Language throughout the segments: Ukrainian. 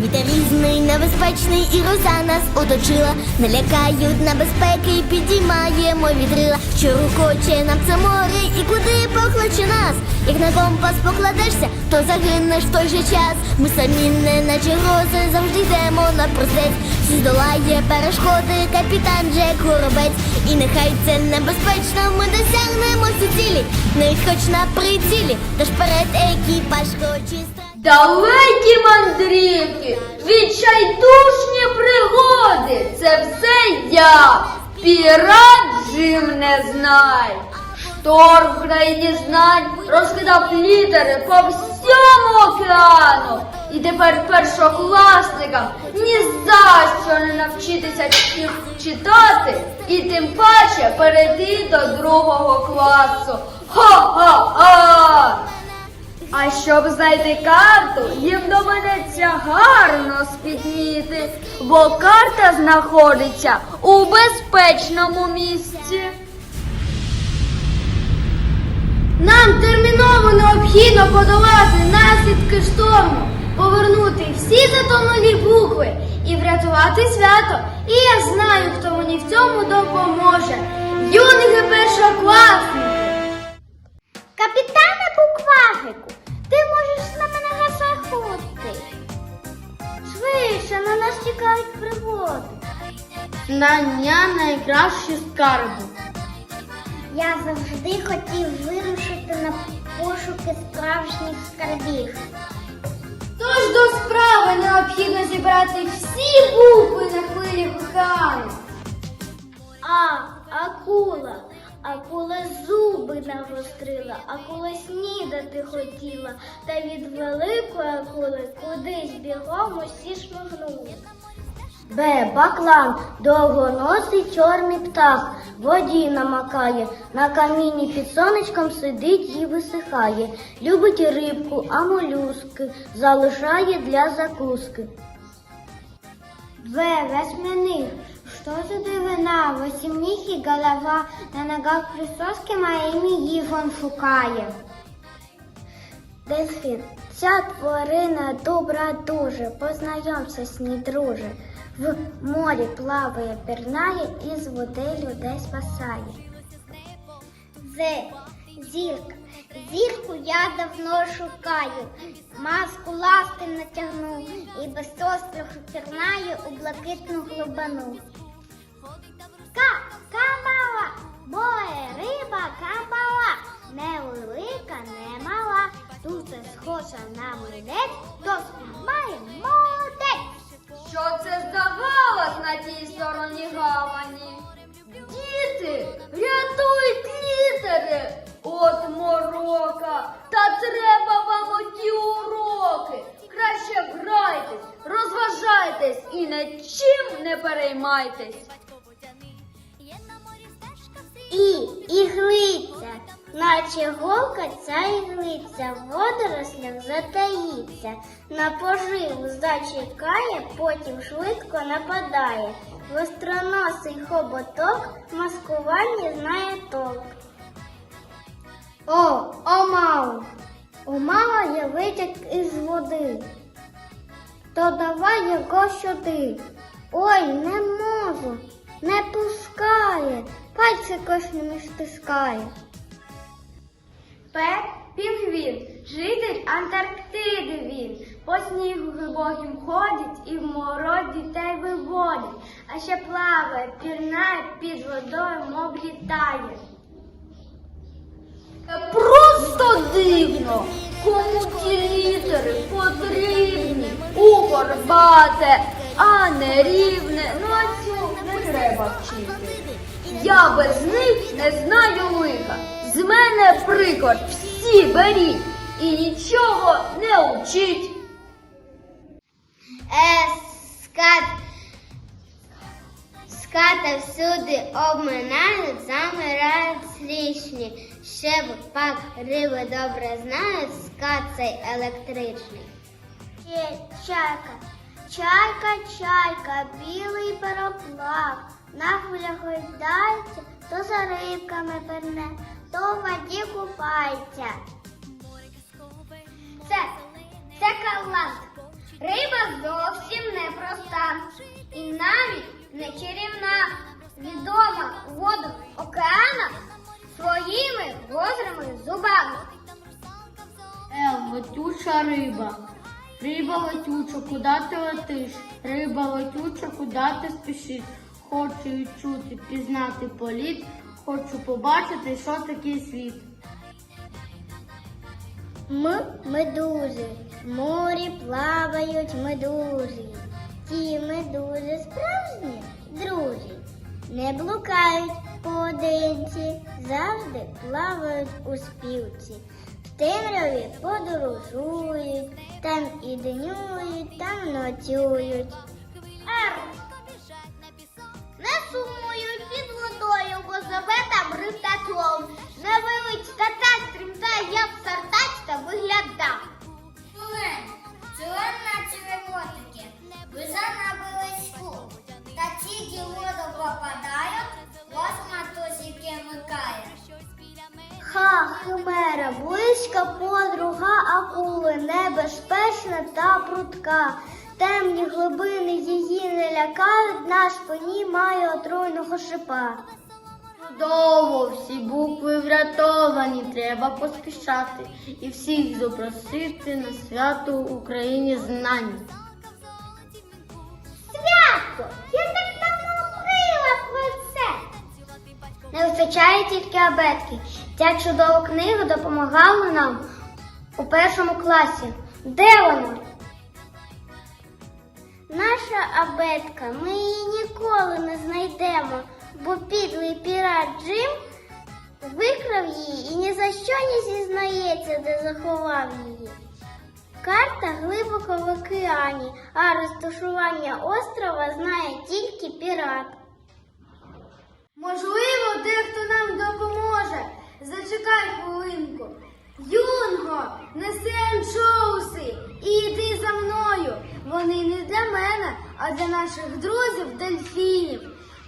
Вітер різний, небезпечний і роза нас оточила. Не лякають небезпеки, підіймаємо вітрила. Що рукоче нам це море і куди покличе нас. Як на компас покладешся, то загинеш в той же час. Ми самі не наче грози, завжди йдемо на простець. Всі здолає перешкоди, капітан Джек Горобець. І нехай це небезпечно, ми досягнемо ці цілі. Навіть хоч на прицілі, тож перед екіпаж хоче. Далекі мандрівки, відчайдушні пригоди. Це все я, пірат Джим не знай. Шторм в країні знань розкидав літери по всьому океану. І тепер першокласникам ні за що не навчитися читати і тим паче перейти до другого класу. Ха-ха-ха! А щоб знайти карту, їм доведеться гарно спітніти, бо карта знаходиться у безпечному місці. Нам терміново необхідно подолати наслідки шторму, повернути всі затонулі букви і врятувати свято. І я знаю, хто мені в цьому допоможе. Юники першокласники. Капітане Буквагику, ти можеш на мене заходити. Швидше, на нас чекають пригоди. Знання найкращі скарби. Я завжди хотів вирушити на пошуки справжніх скарбів. Тож до справи необхідно зібрати всі букви зуби нагострила, акула снідати хотіла, та від великої акули кудись бігом усі шмигнули. Б. Баклан, довгоносий чорний птах, воді намакає, на камінні під сонечком сидить і висихає, любить рибку, а молюски залишає для закуски. В. Восьминих. Что за дивина? Восімніг і голова, на ногах присоски моїми їх он шукає. Дельфін. Ця тварина добра дуже, познайомся з ній, друже. В морі плаває, пірнає і з води людей спасає. З. Зірка. Зірку я давно шукаю, маску ласти натягну і без остраху пірнаю у блакитну глибину. Ка, камала, боє риба, камала, не велика, не мала, дуже схожа на млинець, то спіймає молодець. Що це за галас на тій стороні гавані? Діти, рятують літери! От морока! Та треба вам оті уроки! Краще грайтесь, розважайтесь і нічим не переймайтесь. І іглиця, наче голка ця іглиця, в водорослях затаїться, на поживу зачекає, потім швидко нападає. Востроносий хоботок маскування знає толк. О, омау! Омала є витяг із води. То давай його сюди. Ой, не можу, не пускає, пальці кожними стискає. П. Пінгвін, житель Антарктиди він. По снігу глибоким ходить і в мороз дітей виводить, а ще плаває, пірнає під водою, мов літає. Просто дивно, кому ті літери потрібні. У горбате, а не рівне, ну а цю не треба вчити. Я без них не знаю лиха. З мене приклад всі беріть і нічого не учіть. Е, скат. Ската всюди обминають, замирають слішні. Ще б пак риби добре знають, скат цей електричний. Чайка, Чайка, чайка, білий пароплав, на хвилях гойдається, то за рибками перне, то в воді купається. Це це калант. Риба зовсім непроста і навіть не чарівна, відома воду океана своїми гострими зубами. Е, летюча риба. Риба летюча, куди ти летиш? Риба летюча, куди ти спішиш? Хочу відчути, пізнати політ, хочу побачити, що таке світ. М медузи. В морі плавають медузи. Ті медузи справжні друзі. Не блукають поодинці, завжди плавають у спілці. Темряві подорожують, там і днюють, там ночують. Ар! Не сумують під водою, бо зове там рибтаком. Темні глибини її не лякають, на спині має отруйного шипа. Чудово, всі букви врятовані, треба поспішати і всіх запросити на свято Україні знань. Свято! Я так давно мрила про це. Не вистачає тільки абетки. Ця чудова книга допомагала нам у першому класі. Де вона? Наша абетка, ми її ніколи не знайдемо, бо підлий пірат Джим викрав її і ні за що не зізнається, де заховав її. Карта глибоко в океані, а розташування острова знає тільки пірат. Можливо, дехто нам допоможе. Зачекай хвилинку. Юнго, неси анчоуси і йди за мною. Вони не для мене, а для наших друзів дельфінів.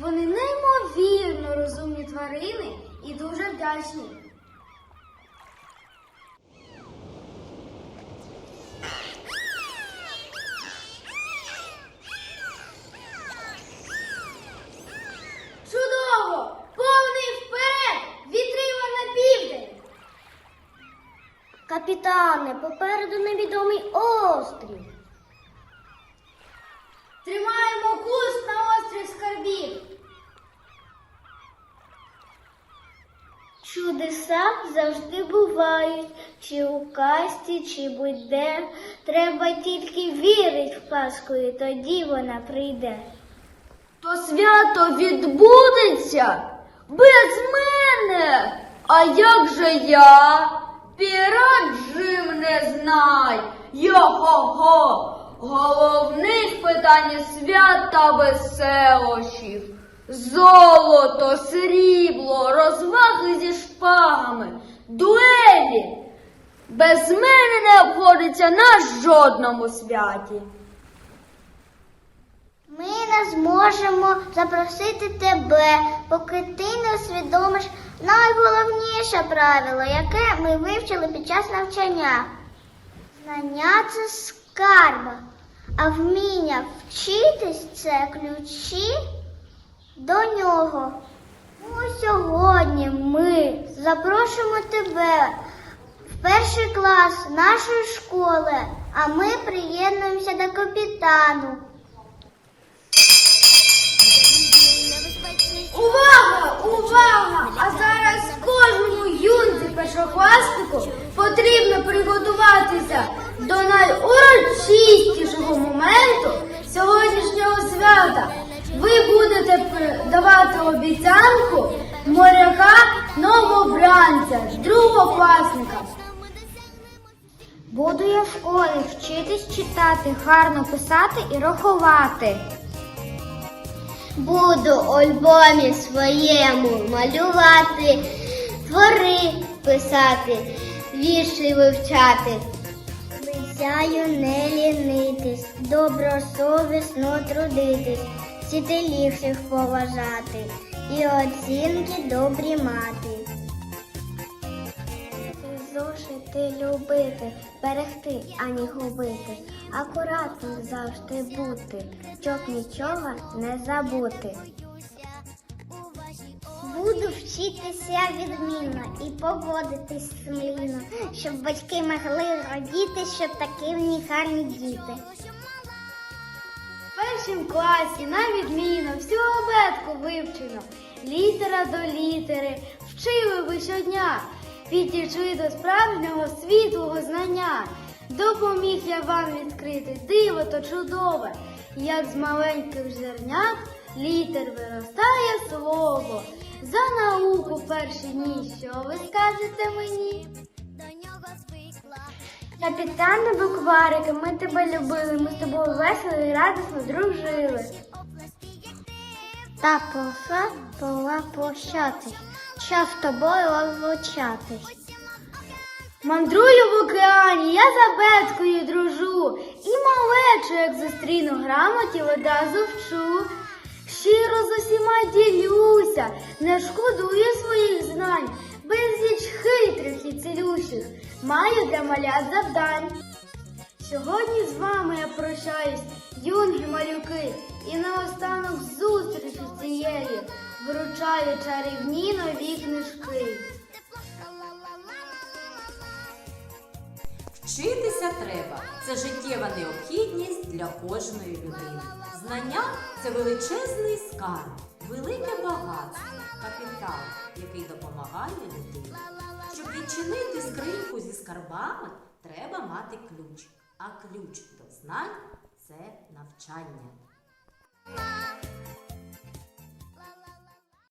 Вони неймовірно розумні тварини і дуже вдячні. Тримаємо курс на острів скарбів. Чудеса завжди бувають, чи у касті, чи будь-де. Треба тільки вірить в казку, і тоді вона прийде. То свято відбудеться без мене. А як же я? Пірат Джим не знай. Йо-хо-хо. Головне ж питання свята веселощів. Золото, срібло, розваги зі шпагами, дуелі. Без мене не обходиться на жодному святі. Ми не зможемо запросити тебе, поки ти не усвідомиш найголовніше правило, яке ми вивчили під час навчання. Знання це скарба, а вміння вчитись це ключі до нього. Ну, сьогодні ми запрошуємо тебе в перший клас нашої школи, а ми приєднуємося до капітану. Увага! Увага! А зараз кожному юнці першокласнику потрібно приготуватися до найурочистішого моменту сьогоднішнього свята. Ви будете давати обіцянку моряка новобранця, другокласника. Буду я в школі вчитись читати, гарно писати і рахувати. Буду у альбомі своєму малювати, твори писати, вірші вивчати. Обіцяю не лінитись, добросовісно трудитись, вчителів поважати і оцінки добрі мати. Зошити любити, берегти, ані губити, акуратним завжди бути, щоб нічого не забути. Буду. Вчитися відмінно і поводитись сумлінно, щоб батьки могли радіти, що такі в них гарні діти. В першому класі на відміну всю абетку вивчено. Літера до літери вчили ви щодня. Підійшли до справжнього світлого знання. Допоміг я вам відкрити диво то чудове, як з маленьких зернят літер виростає слово. За науку перші дні, що ви скажете мені? Капітане Букварики, ми тебе любили, ми з тобою весело і радісно дружили. Та пора була прощатись, час з тобою розлучатись. Мандрую в океані, я за беткою дружу, і малечу, як зустріну грамоті, одразу вчу. Щиро з усіма ділюся, не шкодую своїх знань, безліч хитрих і цілющих, маю для малят завдань. Сьогодні з вами я прощаюсь, юнги малюки, і наостанок зустрічі цієї вручаю чарівні нові книжки. Вчитися треба. Це життєва необхідність для кожної людини. Знання це величезний скарб, велике багатство, капітал, який допомагає людині. Щоб відчинити скриньку зі скарбами, треба мати ключ. А ключ до знань це навчання.